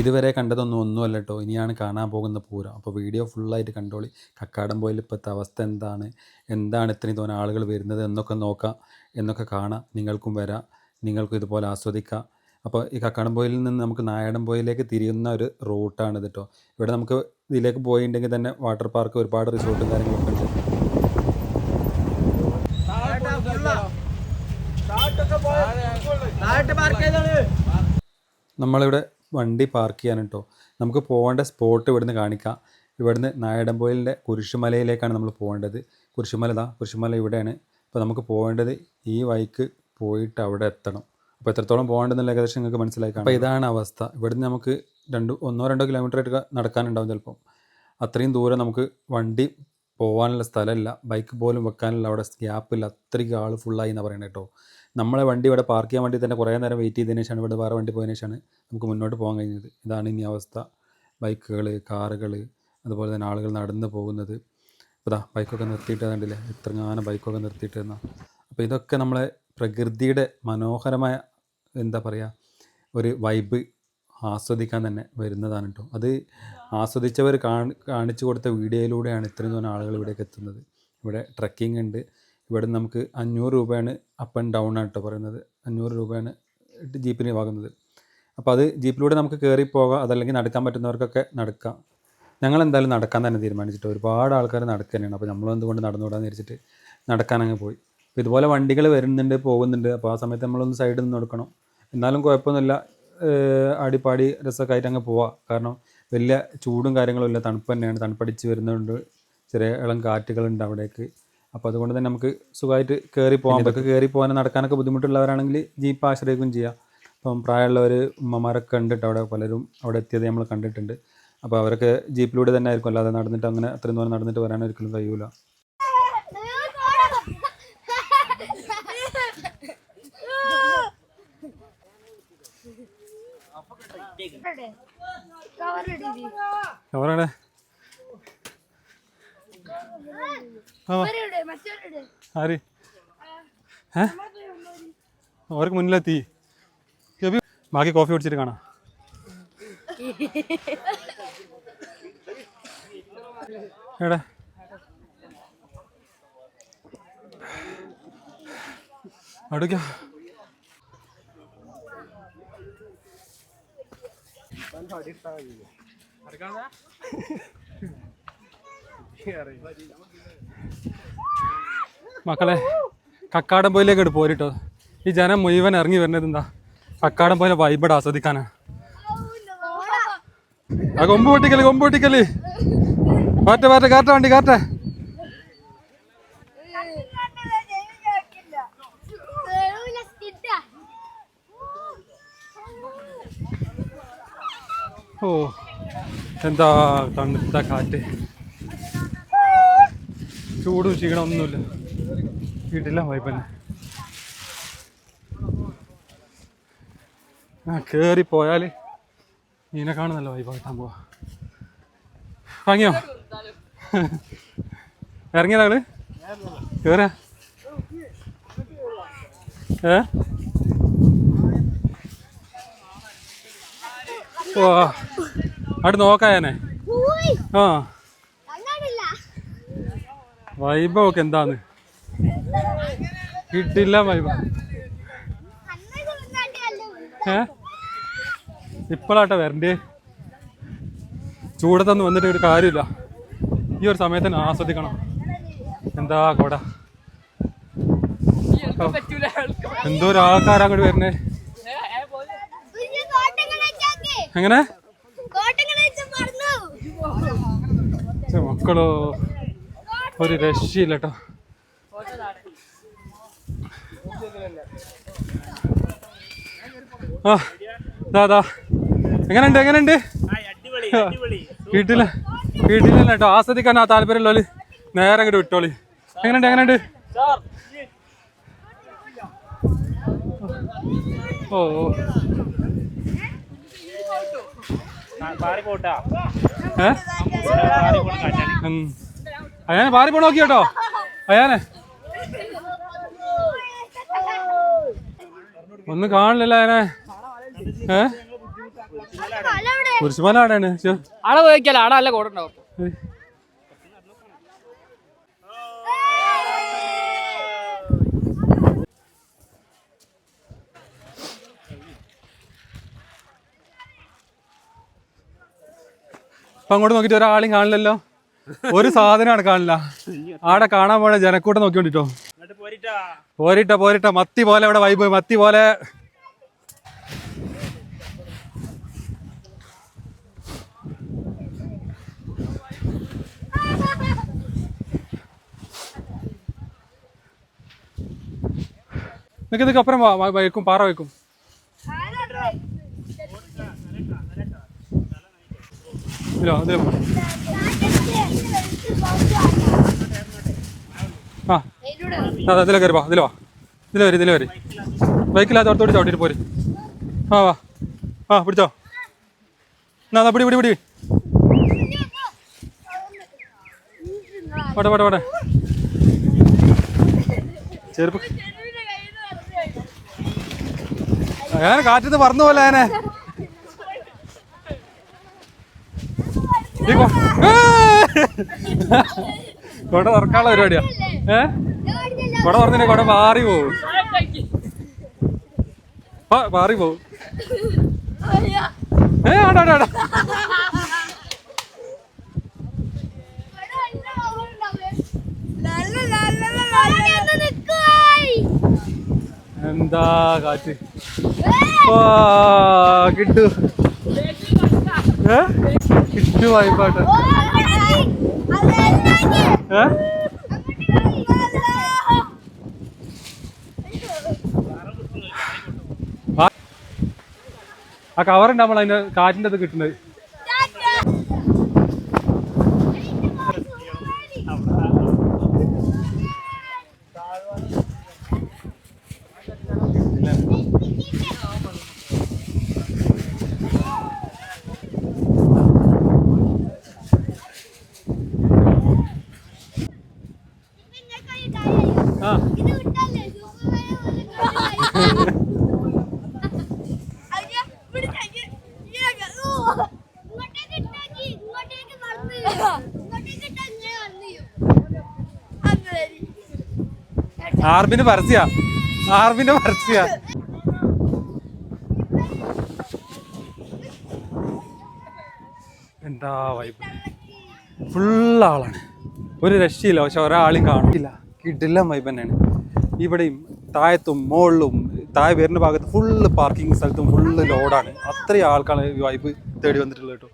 ഇതുവരെ കണ്ടതൊന്നും ഒന്നുമല്ല കേട്ടോ ഇനിയാണ് കാണാൻ പോകുന്ന പൂരം. അപ്പോൾ വീഡിയോ ഫുള്ളായിട്ട് കണ്ടോളി. കക്കാടം പോയിൽ ഇപ്പോഴത്തെ അവസ്ഥ എന്താണ്? എന്താണ് ഇത്രയും തോന്നെ ആളുകൾ വരുന്നത് എന്നൊക്കെ നോക്കാം. എന്നൊക്കെ കാണാം. നിങ്ങൾക്കും വരാം. നിങ്ങൾക്കും ഇതുപോലെ ആസ്വദിക്കാം. അപ്പോൾ ഈ കക്കാടം പോയിൽ നിന്ന് നമുക്ക് നായടം പോയിലേക്ക് തിരിയുന്ന ഒരു റൂട്ടാണിത് കേട്ടോ ഇവിടെ നമുക്ക് ഇതിലേക്ക് പോയിട്ടുണ്ടെങ്കിൽ തന്നെ വാട്ടർ പാർക്ക് ഒരുപാട് റിസോർട്ടും കാര്യങ്ങളൊക്കെ ഉണ്ട്. നമ്മളിവിടെ വണ്ടി പാർക്ക് ചെയ്യാൻ കേട്ടോ നമുക്ക് പോകേണ്ട സ്പോട്ട് ഇവിടുന്ന് കാണിക്കാം. ഇവിടുന്ന് നായടമ്പോയിലിന്റെ കുരിശുമലയിലേക്കാണ് നമ്മൾ പോകേണ്ടത്. കുരിശുമല ഇതാ കുരിശുമല ഇവിടെയാണ്. അപ്പോൾ നമുക്ക് പോകേണ്ടത് ഈ വൈക്ക് പോയിട്ട് അവിടെ എത്തണം. അപ്പോൾ എത്രത്തോളം പോകേണ്ടതെന്നുള്ള ഏകദേശം നിങ്ങൾക്ക് മനസ്സിലായി അപ്പോൾ ഇതാണ് അവസ്ഥ. ഇവിടുന്ന് നമുക്ക് രണ്ട് ഒന്നോ രണ്ടോ കിലോമീറ്റർ ആയിട്ട് നടക്കാനുണ്ടാവും ചിലപ്പം. അത്രയും ദൂരം നമുക്ക് വണ്ടി പോകാനുള്ള സ്ഥലമില്ല. ബൈക്ക് പോലും വെക്കാനുള്ള അവിടെ ഗ്യാപ്പില്ല അത്രയ്ക്ക് ആൾ ഫുള്ളായി എന്ന് പറയുന്നത് കേട്ടോ നമ്മളെ വണ്ടി ഇവിടെ പാർക്ക് ചെയ്യാൻ വേണ്ടി തന്നെ കുറേ നേരം വെയിറ്റ് ചെയ്തതിനു ശേഷമാണ് ഇവിടെ വേറെ വണ്ടി പോയതിനു ശേഷമാണ് നമുക്ക് മുന്നോട്ട് പോകാൻ കഴിഞ്ഞത്. ഇതാണ് ഇനി അവസ്ഥ. ബൈക്കുകൾ കാറുകൾ അതുപോലെ തന്നെ ആളുകൾ നടന്ന് പോകുന്നത്. അപ്പോൾ ഇതാ ബൈക്കൊക്കെ നിർത്തിയിട്ട് കണ്ടില്ലേ? ഇത്രങ്ങാനം ബൈക്കൊക്കെ നിർത്തിയിട്ട് എന്നാൽ അപ്പോൾ ഇതൊക്കെ നമ്മളെ പ്രകൃതിയുടെ മനോഹരമായ എന്താ പറയുക ഒരു വൈബ് ആസ്വദിക്കാൻ തന്നെ വരുന്നതാണ് കേട്ടോ. അത് ആസ്വദിച്ചവർ കാണിച്ചു കൊടുത്ത വീഡിയോയിലൂടെയാണ് ഇത്രയും തോന്നുന്ന ആളുകൾ ഇവിടേക്ക് എത്തുന്നത്. ഇവിടെ ട്രക്കിംഗ് ഉണ്ട്. ഇവിടെ നമുക്ക് അഞ്ഞൂറ് രൂപയാണ് അപ്പ് ആൻഡ് ഡൗൺ ആണ് കേട്ടോ പറയുന്നത്. അഞ്ഞൂറ് രൂപയാണ് ജീപ്പിന് വാങ്ങുന്നത്. അപ്പോൾ അത് ജീപ്പിലൂടെ നമുക്ക് കയറി പോകാം അതല്ലെങ്കിൽ നടക്കാൻ പറ്റുന്നവർക്കൊക്കെ നടക്കാം. ഞങ്ങൾ എന്തായാലും നടക്കാൻ തന്നെ തീരുമാനിച്ചിട്ട് ഒരുപാട് ആൾക്കാർ നടക്കാനാണ് അപ്പോൾ നമ്മൾ എന്തുകൊണ്ട് നടന്നുകൂടാന്ന് വിചാരിച്ചിട്ട് നടക്കാൻ അങ്ങ് പോയി. അപ്പോൾ ഇതുപോലെ വണ്ടികൾ വരുന്നുണ്ട് പോകുന്നുണ്ട്. അപ്പോൾ ആ സമയത്ത് നമ്മളൊന്ന് സൈഡിൽ നിന്ന് കൊടുക്കണം എന്നാലും കുഴപ്പമൊന്നുമില്ല. അടിപാടി രസമൊക്കെ ആയിട്ട് അങ്ങ് പോവാം. കാരണം വലിയ ചൂടും കാര്യങ്ങളും ഇല്ല. തണുപ്പ് തന്നെയാണ്. തണുപ്പടിച്ച് വരുന്നുണ്ട്. ചെറിയ ഇളം കാറ്റുകളുണ്ട് അവിടേക്ക്. അപ്പോൾ അതുകൊണ്ട് തന്നെ നമുക്ക് സുഖമായിട്ട് കയറി പോകാം അതൊക്കെ കയറി പോകാൻ നടക്കാനൊക്കെ ബുദ്ധിമുട്ടുള്ളവരാണെങ്കിൽ ജീപ്പ് ആശ്രയിക്കുകയും ചെയ്യാം. അപ്പം പ്രായമുള്ളവർ ഉമ്മമാരൊക്കെ കണ്ടിട്ട് അവിടെ പലരും അവിടെ എത്തിയത് നമ്മൾ കണ്ടിട്ടുണ്ട്. അപ്പോൾ അവരൊക്കെ ജീപ്പിലൂടെ തന്നെ ആയിരിക്കും. അല്ലാതെ നടന്നിട്ട് അങ്ങനെ അത്രയും ദൂരം നടന്നിട്ട് വരാൻ ഒരിക്കലും കഴിയൂല. എവിടെ ആര്? ഏ? അവർക്ക് മുന്നിലെത്തി. ബാക്കി കോഫി കുടിച്ചിട്ട് കാണാം. എവിടെ അടുക്ക. മക്കളെ കക്കാടം പോയിലേക്ക് എടുത്ത് പോരിട്ടോ. ഈ ജനം മുഴുവൻ ഇറങ്ങി വരുന്നത് എന്താ? കക്കാടം പോയിലെ വൈബഡ് ആസ്വദിക്കാനാ. ആ കൊമ്പ് പൊട്ടിക്കൽ കൊമ്പ് പൊട്ടിക്കൽ. കാറ്റ കാറ്റ കാറ്റ വണ്ടി കാറ്റ. ഓ എന്താ തണുത്ത കാറ്റ്. ചൂടും ക്ഷീണം വീട്ടില്ല വൈപ്പന്നെ ആ കേറി പോയാൽ ഇതിനെ കാണുന്നല്ലോ വൈബ് കിട്ടാൻ പോവാ. വാങ്ങിയോ? ഇറങ്ങിയതാണ് കേറ. ഏ? ഓ അവിടെ നോക്കായനെ ആ. വൈബൊക്കെ എന്താന്ന്? കിട്ടില്ല മൈമ ഏ? ഇപ്പോഴാട്ടോ വരണ്ടേ? ചൂടത്തൊന്നും വന്നിട്ട് ഒരു കാര്യമില്ല. ഈ ഒരു സമയത്ത് തന്നെ ആസ്വദിക്കണം. എന്താ കൊട? എന്തോ ഒരു ആൾക്കാരാ അങ്ങോട്ട് വരണേ എങ്ങനെ? മക്കളോ ഒരു രക്ഷയില്ല കേട്ടോ ആ ദാ ദാ. എങ്ങനെയുണ്ട് എങ്ങനെയുണ്ട്? വീട്ടിൽ വീട്ടിലല്ല കേട്ടോ. ആസ്വദിക്കാൻ ആ താല്പര്യമുള്ളോൽ നേരെ അങ്ങോട്ട് വിട്ടോളി. എങ്ങനെയുണ്ട് എങ്ങനെയുണ്ട്? ഓ ഏ. അയാനെ പാറി പോണ നോക്കി കേട്ടോ അയാനെ. ഒന്നും കാണില്ല അയാനെ ഏ? കുരിശുമല ആടാണ്. ആടെ പോയിക്കല്ല? ആടെ അല്ല കൂടെ ഉണ്ടാവും അപ്പൊ അങ്ങോട്ട് നോക്കിട്ട് ഒരാളെയും കാണില്ലല്ലോ. ഒരു സാധനമാണ് കാണില്ല. ആടെ കാണാൻ പോണ ജനക്കൂട്ടം നോക്കിക്കൊണ്ടിട്ടോ. പോരിട്ട പോരിട്ട. മത്തി പോലെ ഇവിടെ വൈബ് മത്തി പോലെ. നിനക്ക് ഇതൊക്കെ അപ്പുറം വയ്ക്കും പാറ വയ്ക്കും. ഇതിലോ ഇതിലോ അതെ ഇതിലെ കയറി വാ ഇതിലെ വാ. ഇതിലെ വരി ഇതിലെ വരി. ബൈക്കില്ലാത്ത അടുത്തോട്ട് ചവിട്ടിട്ട് പോര്. ആ വാ. ആ പിടിച്ചോ. എന്നാ എന്നാ പിടി പിടി പിടി. പോട്ടെ പോട്ടെ പോട്ടെ ചെരുപ്പ്. ഞാൻ കാറ്റത്ത് പറന്നു പോലെ അതിനെ ഈ കൊ- ഏയ്! കൊട തുറക്കാനുള്ള പരിപാടിയാ. ഏ? കൊട പറഞ്ഞ കൊട മാറി പോവും. ആ മാറി പോവും. ഏ ആടാ ആടാ എന്താ കാറ്റ്? കിട്ടു. ഏ? കിട്ടു വായ്പാട്ട്. ഏ? ആ കവറുണ്ട് നമ്മൾ അതിന്റെ കാറ്റിന്റെ അത് കിട്ടുന്നത് ആർബിന്റെ പരസ്യ. ആർബിന്റെ പരസ്യ. എന്താ വൈബ് ഫുൾ ആളാണ്. ഒരു രക്ഷയില്ല. പക്ഷെ ഒരാളും കാണില്ല കിടില്ല വൈബ് തന്നെയാണ്. ഇവിടെയും താഴത്തും മുകളിലും താഴെ വരുന്ന ഭാഗത്ത് ഫുള്ള് പാർക്കിംഗ് സ്ഥലത്തും ഫുള്ള് ലോഡാണ് അത്രയും ആൾക്കാണ് വൈബ് തേടി വന്നിട്ടുള്ളത് കേട്ടോ.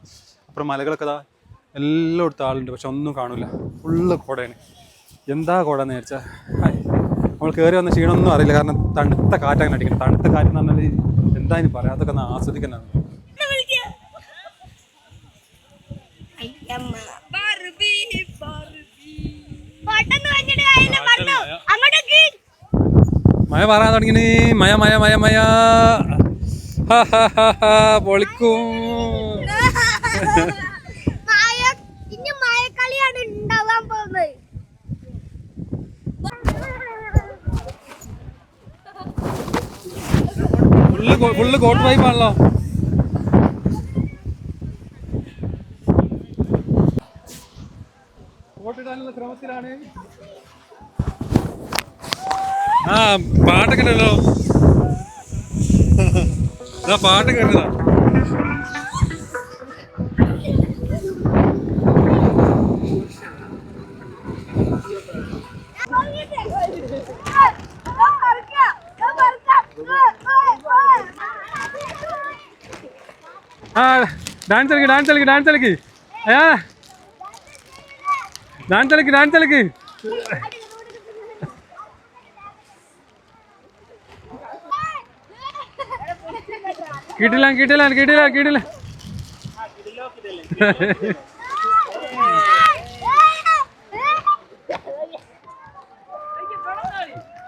അപ്പുറം മലകളൊക്കെ ഇതാ എല്ലായിടത്തും ആളുണ്ട്. പക്ഷെ ഒന്നും കാണില്ല ഫുള്ള് കുടയാണ്. എന്താ കുട എന്ന് വെച്ചാൽ നമ്മൾ കയറി വന്ന ക്ഷീണമൊന്നും അറിയില്ല. കാരണം തണുത്ത കാറ്റങ്ങനെ അടിക്കണം. തണുത്ത കാറ്റ് എന്ന് പറഞ്ഞാൽ എന്താ ഇനി പറയാം? അതൊക്കെ ഒന്ന് ആസ്വദിക്കണം. മഴ പറയാൻ തുടങ്ങി മയ മയ മയ മയ പൊളിക്കും മായ ഇനി മായക്കളിയാണ് ഉണ്ടാവാൻ പോകുന്നത് ഫുള്ള് കോട്ട് പൈപ്പാണല്ലോ. കോട്ടിടാനുള്ള ശ്രമത്തിലാണ് ആ പാട്ടൊക്കെ ഉണ്ടല്ലോ പാട്ട് പാട്ടൊക്കെ ഉണ്ടതാ ആ ഡാൻസ് കളിക്ക് ഡാൻസ് കളിക്ക് ഡാൻസ് കളിക്ക്. ഏ? ഡാൻസ് കളിക്ക് ഡാൻസ് കളിക്ക്. കിട്ടില്ല കിട്ടില്ല കിട്ടില്ല കിട്ടില്ല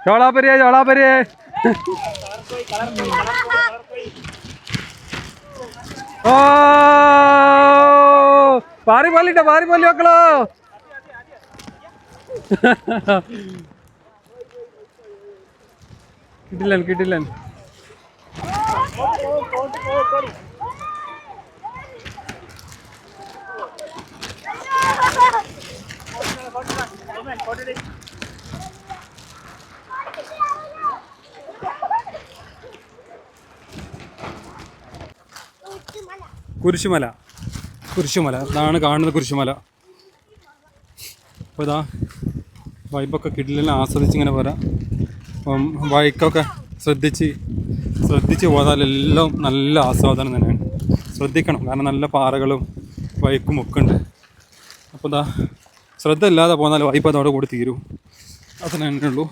ചോളാപ്പരിയെ ചോളാപ്പരിയെ. పారి పల్లిట పారి పల్లి ఒకలో కిటిలను కిటిలను Thank. കുരിശുമല. കുരിശുമല. ഇതാണ് കാണുന്നത് കുരിശുമല. അപ്പോൾ ഇതാ വൈബൊക്കെ കിടിലെല്ലാം ആസ്വദിച്ച് ഇങ്ങനെ പോരാ അപ്പം വൈക്കൊക്കെ ശ്രദ്ധിച്ച് ശ്രദ്ധിച്ച് പോയാൽ എല്ലാം നല്ല ആസ്വാദനം തന്നെയാണ്. ശ്രദ്ധിക്കണം. കാരണം നല്ല പാറകളും വൈക്കും ഒക്കെ ഉണ്ട്. അപ്പോൾ ഇതാ ശ്രദ്ധ ഇല്ലാതെ പോന്നാൽ വൈപ്പ് അതോടെ കൂടി തീരും. അത് തന്നെ ഉള്ളൂ.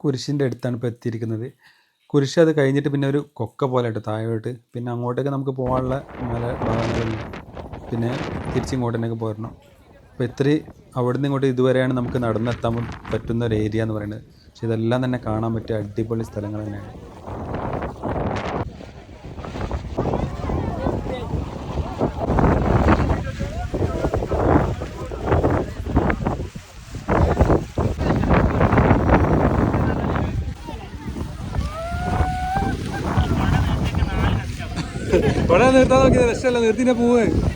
കുരിശിന്റെ അടുത്താണ് ഇപ്പോൾ എത്തിയിരിക്കുന്നത്. കുരിശ് അത് കഴിഞ്ഞിട്ട് പിന്നെ ഒരു കൊക്ക പോലെ ഇട്ട് താഴോട്ട്. പിന്നെ അങ്ങോട്ടേക്ക് നമുക്ക് പോകാനുള്ള മല ഭാഗങ്ങളുണ്ട് പിന്നെ തിരിച്ചിങ്ങോട്ട് തന്നെയൊക്കെ പോരണം. അപ്പോൾ ഇത്രയും അവിടുന്ന് ഇങ്ങോട്ട് ഇതുവരെയാണ് നമുക്ക് നടന്നെത്താൻ പറ്റുന്ന ഒരു ഏരിയ എന്ന് പറയുന്നത്. പക്ഷെ ഇതെല്ലാം തന്നെ കാണാൻ പറ്റിയ അടിപൊളി സ്ഥലങ്ങൾ തന്നെയാണ്. ഇവിടെ നിർത്താൻ നോക്കിയത് രക്ഷമല്ല നിർത്തിനെ പോവേ ആ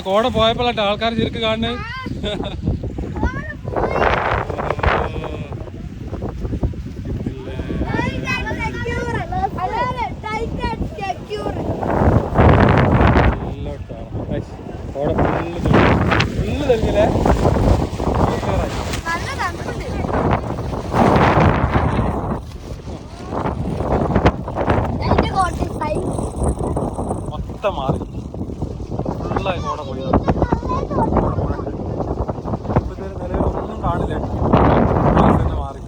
കോട പോയപ്പോഴാട്ടെ ആൾക്കാർ ചെരുക്ക് കാണുന്നത് കോട ഫുള്ള് ഫുള്ള് തെളിഞ്ഞില്ലേ നല്ല തണുപ്പുണ്ട് എന്റെ കോട്ടയം സൈൻ മൊത്തം മാറി ഫുള്ളായി കോട പോയി കാണില്ല. മാറി.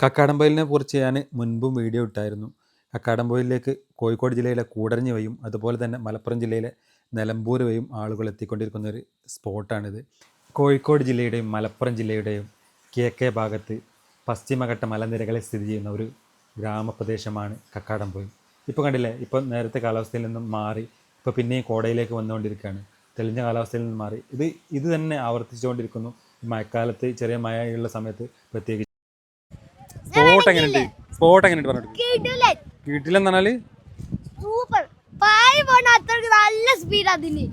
കക്കാടംപൊയിലിനെ കുറിച്ച് ഞാൻ മുൻപും വീഡിയോ ഇട്ടായിരുന്നു. കക്കാടംപൊയിലേക്ക് കോഴിക്കോട് ജില്ലയിലെ കൂടരഞ്ഞ് വയും അതുപോലെ തന്നെ മലപ്പുറം ജില്ലയിലെ നിലമ്പൂർ വയും ആളുകൾ എത്തിക്കൊണ്ടിരിക്കുന്ന ഒരു സ്പോട്ടാണിത്. കോഴിക്കോട് ജില്ലയുടെയും മലപ്പുറം ജില്ലയുടെയും കിഴക്കേ ഭാഗത്ത് പശ്ചിമഘട്ട മലനിരകളിൽ സ്ഥിതി ചെയ്യുന്ന ഒരു ഗ്രാമപ്രദേശമാണ് കക്കാടംപൊയിൽ. ഇപ്പോൾ കണ്ടില്ലേ? ഇപ്പോൾ നേരത്തെ കാലാവസ്ഥയിൽ നിന്നും മാറി ഇപ്പോൾ പിന്നെയും കോടയിലേക്ക് വന്നുകൊണ്ടിരിക്കുകയാണ്. തെളിഞ്ഞ കാലാവസ്ഥയിൽ നിന്ന് മാറി. ഇത് ഇത് തന്നെ ആവർത്തിച്ചുകൊണ്ടിരിക്കുന്നു. മഴക്കാലത്ത് ചെറിയ മഴയുള്ള സമയത്ത് പ്രത്യേകിച്ച്. സ്പോട്ട് എങ്ങനെയുണ്ട് സ്പോട്ട് എങ്ങനെയുണ്ട് പറഞ്ഞിട്ട് കിടിലൻ. വീട്ടിലെന്ന് പറഞ്ഞാൽ സൂപ്പർ. പായ പോണ അത്രയ്ക്ക് നല്ല സ്പീഡ് അതിന്.